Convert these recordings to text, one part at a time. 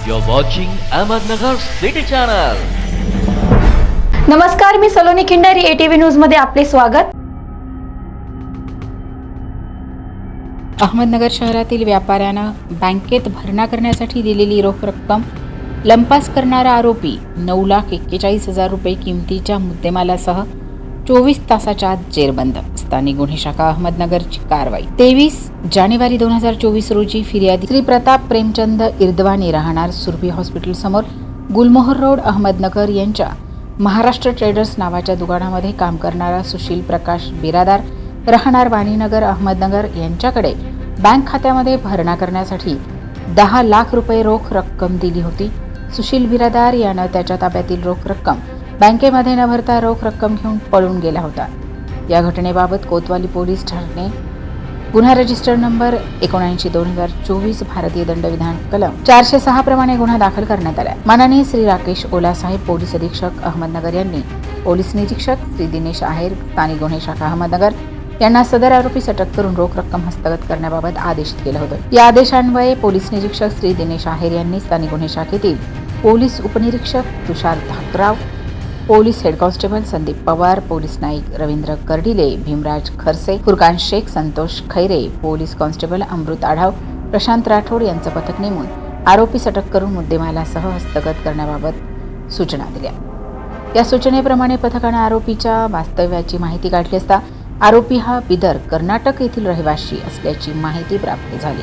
You're watching Ahmednagar City Channel. नमस्कार मी Saloni Khindari ATV न्यूजमध्ये आपले स्वागत अहमदनगर शहरातील व्यापाऱ्यानं बँकेत भरणा करण्यासाठी दिलेली रोख रक्कम लंपास करणारा आरोपी नऊ लाख एक्केचाळीस हजार रुपये किमतीच्या मुद्देमालासह चोवीस तासाच्या आत जेरबंद स्थानिक गुन्हे शाखा अहमदनगरची कारवाई. तेवीस जानेवारी दोन हजार चोवीस रोजी फिर्यादी. श्री प्रताप प्रेमचंद इर्दवानी राहणार सुरभी हॉस्पिटल समोर गुलमोहर रोड अहमदनगर यांच्या महाराष्ट्र ट्रेडर्स नावाच्या दुकानामध्ये काम करणारा सुशील प्रकाश बिरादार राहणार वाणीनगर अहमदनगर यांच्याकडे बँक खात्यामध्ये भरणा करण्यासाठी दहा लाख रुपये रोख रक्कम दिली होती. सुशील बिरादार यानं त्याच्या ताब्यातील रोख रक्कम बँकेमध्ये न भरता रोख रक्कम घेऊन पळून गेला होता. या घटनेबाबत कोतवाली पोलीस ठाणे गुन्हा रजिस्टर नंबर एकोणऐंशी दोन हजार चोवीस भारतीय दंडविधान कलम चारशे सहा प्रमाणे गुन्हा दाखल करण्यात आला. माननीय श्री राकेश ओलासाहेब पोलीस अधीक्षक अहमदनगर यांनी पोलीस निरीक्षक श्री दिनेश आहेर स्थानिक गुन्हे शाखा अहमदनगर यांना सदर आरोपीस अटक करून रोख रक्कम हस्तगत करण्याबाबत आदेशित केलं होतं. या आदेशान्वये पोलीस निरीक्षक श्री दिनेश आहेर यांनी स्थानिक गुन्हे शाखेतील पोलीस उपनिरीक्षक Tushar Dhakrao police head constable Sandeep Pawar police Naik Ravindra Kardile Bhimraj Kharse Furqan Shaikh Santosh Khaire police constable Amrut Adhav Prashant Rathod यांचं पथक नेमून आरोपीस अटक करून मुद्देमालासह हस्तगत करण्याबाबत सूचना दिल्या. या सूचनेप्रमाणे पथकानं आरोपीच्या वास्तव्याची माहिती काढली असता आरोपी हा बिदर कर्नाटक येथील रहिवाशी असल्याची माहिती प्राप्त झाली.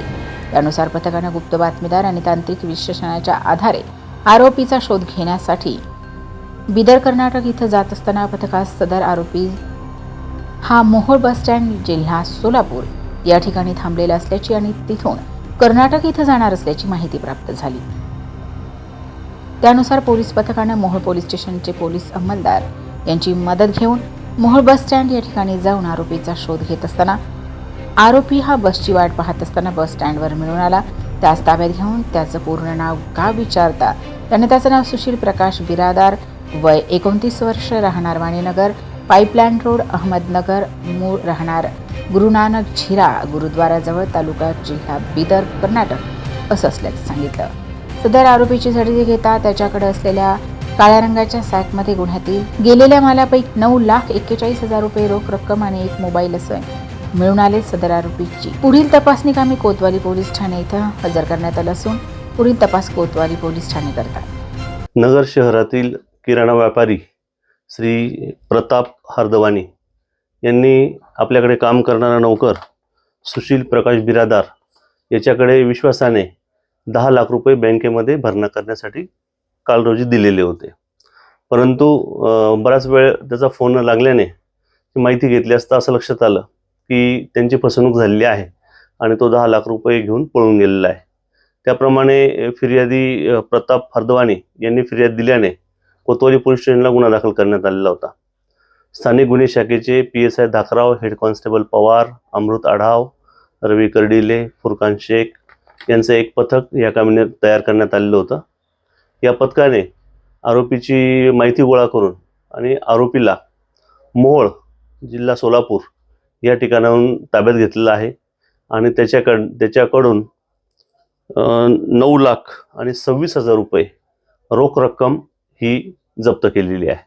त्यानुसार पथकानं गुप्त बातमीदार आणि तांत्रिक विश्लेषणाच्या आधारे आरोपीचा शोध घेण्यासाठी बिदर कर्नाटक इथं जात असताना पथकास सदर आरोपी हा मोहोळ बस स्टँड जिल्हा सोलापूर या ठिकाणी थांबलेला असल्याची आणि तिथून कर्नाटक इथं जाणार असल्याची माहिती प्राप्त झाली. त्यानुसार पोलीस पथकानं मोहोळ पोलीस स्टेशनचे पोलीस अंमलदार यांची मदत घेऊन मोहोळ बस स्टँड या ठिकाणी जाऊन आरोपीचा शोध घेत असताना आरोपी हा बसची वाट पाहत असताना बस स्टँडवर मिळून आला. त्यास ताब्यात घेऊन त्याचं पूर्ण नाव का विचारता? त्याने त्याचं नाव सुशील प्रकाश बिरादार वय एकोणतीस वर्ष राहणार वाणीनगर पाईपलाईन रोड अहमदनगर मूळ राहणार गुरुनानक झिरा गुरुद्वाराजवळ तालुका जिल्हा बिदर कर्नाटक असं असल्याचं सांगितलं. सदर आरोपीची झडती घेता त्याच्याकडे असलेल्या काळ्या रंगाच्या सॅकमध्ये गुन्ह्यातील गेलेल्या मालापैकी नऊ लाख एक्केचाळीस हजार रुपये रोख रक्कम आणि एक मोबाईल असं मिळून आले सदर आरोपीची. पुढील तपासणी कामी कोतवाली पोलीस ठाणे इथं हजर करण्यात आलं असून पुढील तपास कोतवाली पोलीस ठाणे करतात. नगर शहरातील किराणा व्यापारी श्री प्रताप हरदवानी यांनी आपल्याकडे काम करणारा नौकर सुशील प्रकाश बिरादार याच्याकडे विश्वासाने दहा लाख रुपये बँकेमध्ये भरणा करण्यासाठी काल रोजी दिलेले होते. परंतु बराच वेळ त्याचा फोन लागल्याने माहिती घेतली असता असं लक्षात आलं की त्यांची फसवणूक झालेली आहे आणि तो दहा लाख रुपये घेऊन पळून गेलेला आहे. त्याप्रमाणे फिर्यादी प्रताप हरदवानी यांनी फिर्याद दिल्याने कोतवाली पोलीस स्टेशनला गुन्हा दाखल करण्यात आलेला होता. स्थानिक गुन्हे शाखेचे P S I Dhakrao head constable Pawar Amrut Adhav Ravi Kardile Furqan Shaikh यांचं एक पथक या कामीने तयार करण्यात आलेलं होतं. या पथकाने आरोपीची माहिती गोळा करून आणि आरोपीला मोहोळ जिल्हा सोलापूर या ठिकाणाहून ताब्यात घेतलेला आहे आणि त्याच्याकड त्याच्याकडून नऊ लाख आणि सव्वीस हजार रुपये रोख रक्कम ही जप्त केलेली आहे.